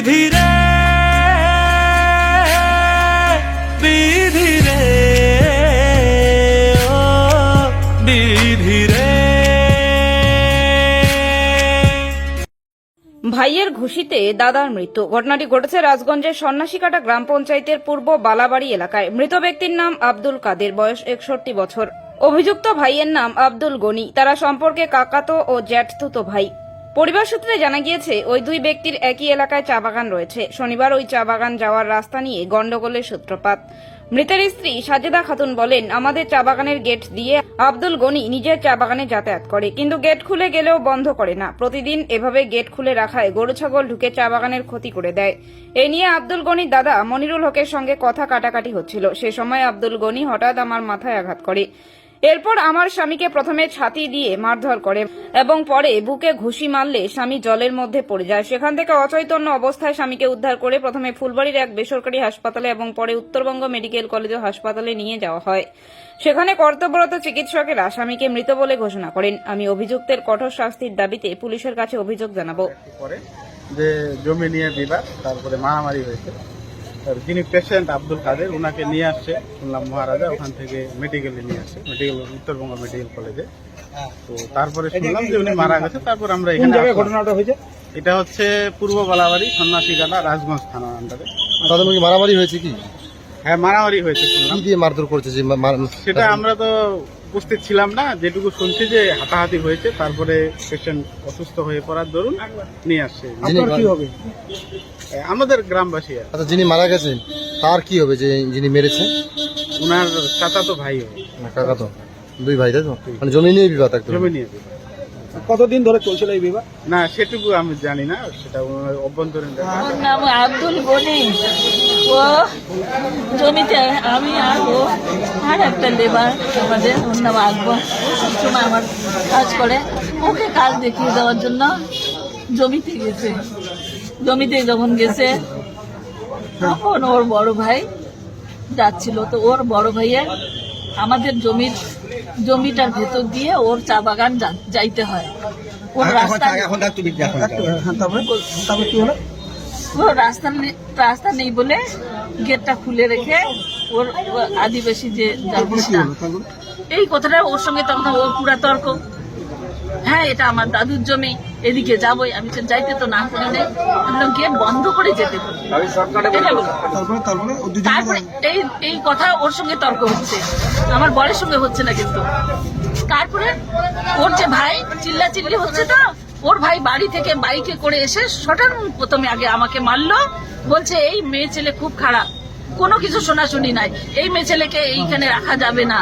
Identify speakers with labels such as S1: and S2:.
S1: ও
S2: ভাইয়ের ঘুষিতে দাদার মৃত্যু। ঘটনাটি ঘটেছে রাজগঞ্জের সন্ন্যাসীকাটা গ্রাম পঞ্চায়েতের পূর্ব বালাবাড়ি এলাকায়। মৃত ব্যক্তির নাম আব্দুল কাদের, বয়স একষট্টি বছর। অভিযুক্ত ভাইয়ের নাম আব্দুল গনি। তারা সম্পর্কে কাকাতো ও জ্যাঠতুতো ভাই। পরিবার সূত্রে জানা গিয়েছে, ওই দুই ব্যক্তির একই এলাকায় চা বাগান রয়েছে। শনিবার ওই চা বাগান যাওয়ার রাস্তা নিয়ে গন্ডগোলের সূত্রপাত। মৃতের স্ত্রী সাজেদা খাতুন বলেন, আমাদের চা বাগানের গেট দিয়ে আব্দুল গনি নিজের চা বাগানে যাতায়াত করে, কিন্তু গেট খুলে গেলেও বন্ধ করে না। প্রতিদিন এভাবে গেট খুলে রাখায় গরু ছাগল ঢুকে চা বাগানের ক্ষতি করে দেয়। এ নিয়ে আব্দুল গনির দাদা মনিরুল হকের সঙ্গে কথা কাটাকাটি হচ্ছিল। সে সময় আব্দুল গনি হঠাৎ আমার মাথায় আঘাত করে। এরপর আমার স্বামীকে প্রথমে ছাতি দিয়ে মারধর করে এবং পরে বুকে ঘুষি মারলে স্বামী জলের মধ্যে পড়ে যায়। সেখান থেকে অচৈতন্য অবস্থায় স্বামীকে উদ্ধার করে প্রথমে ফুলবাড়ির এক বেসরকারি হাসপাতালে এবং পরে উত্তরবঙ্গ মেডিকেল কলেজ হাসপাতালে নিয়ে যাওয়া হয়। সেখানে কর্তব্যরত চিকিৎসকেরা স্বামীকে মৃত বলে ঘোষণা করেন। আমি অভিযুক্তের কঠোর শাস্তির দাবিতে পুলিশের কাছে অভিযোগ জানাব।
S3: জমি নিয়ে বিবাদ, তারপরে মারামারি হয়েছে। যিনি পেশেন্ট আব্দুল কাদের ওনাকে নিয়ে আসছে। শুনলাম মহারাজা ওখান থেকে মেডিকেলে নিয়ে আসছে। মেডিকেল উত্তরবঙ্গ মেডিকেল কলেজে তো তারপরে শুনলাম যে উনি মারা গেছে। তারপর আমরা এখানে
S4: ঘটনাটা হয়েছে?
S3: এটা হচ্ছে পূর্ব বালাবাড়ি সন্ন্যাসীগালা রাজগঞ্জ থানার আন্ডারে
S4: তাদের মারামারি হয়েছে কি?
S3: হ্যাঁ মারামারি হয়েছে শুনলাম।
S4: কি দিয়ে মারধর করেছে যে মা-
S3: সেটা আমরা তো উপস্থিত ছিলাম না যেটুকু শুনছি যে হাতাহাতি হয়েছে তারপরে পেশেন্ট অসুস্থ হয়ে পড়ার দরুন নিয়ে আসছে।
S4: যিনি কি হবে?
S3: আমাদের গ্রামবাসী আর।
S4: আচ্ছা যিনি মারা গেছেন তার কি হবে যে যিনি মেরেছে
S3: ওনার চাচা তো ভাই হয়
S4: না কাকা তো দুই ভাই তাই তো? মানে জমি নিয়ে বিবাদ একদম
S3: জমি নিয়ে বিবাদ।
S5: কতদিন ধরে চলছিল এই বিবাহ?
S3: না সেটুকু আমি জানি না সেটা অভ্যন্তরীণ ব্যাপার।
S6: নাম আব্দুল গনি। ও জমিতে আমি আর ও আর একটা লেবার আমাদের ওর নাম আকবর। সবসময় আমার কাজ করে। ওকে কাজ দেখিয়ে দেওয়ার জন্য জমিতে গেছে। জমিতে যখন গেছে তখন ওর বড় ভাই যাচ্ছিল। তো ওর বড় ভাইয়ের আমাদের জমির জমিটার ভেতর দিয়ে ওর চা বাগান যা- যাইতে হয়। ওর রাস্তা
S5: হ্যাঁ তারপরে তারপরে কি হলো?
S6: ওর রাস্তা নেই রাস্তা নেই বলে গেটটা খুলে রেখে ওর ওর আদিবাসী যে এই কথাটা ওর সঙ্গে তখন ও পুরা তর্ক হ্যাঁ এটা আমার দাদুর জমি। এদিকে যাবোই আমি তো যাইতে তো না করে নেই। গেট বন্ধ করে যেতে। তারপরে এই এই কথা ওর সঙ্গে তর্ক হচ্ছে। আমার বরের সঙ্গে হচ্ছে না কিন্তু। তারপরে ওর যে ভাই চিল্লা চিল্লি হচ্ছে তো ওর ভাই বাড়ি থেকে বাইকে করে এসে সটান প্রথমে আগে আমাকে মারলো। বলছে এই মেয়ে ছেলে খুব খারাপ। কোনো কিছু শোনাশুনি নাই। এই মেয়ে ছেলেকে এইখানে রাখা যাবে না।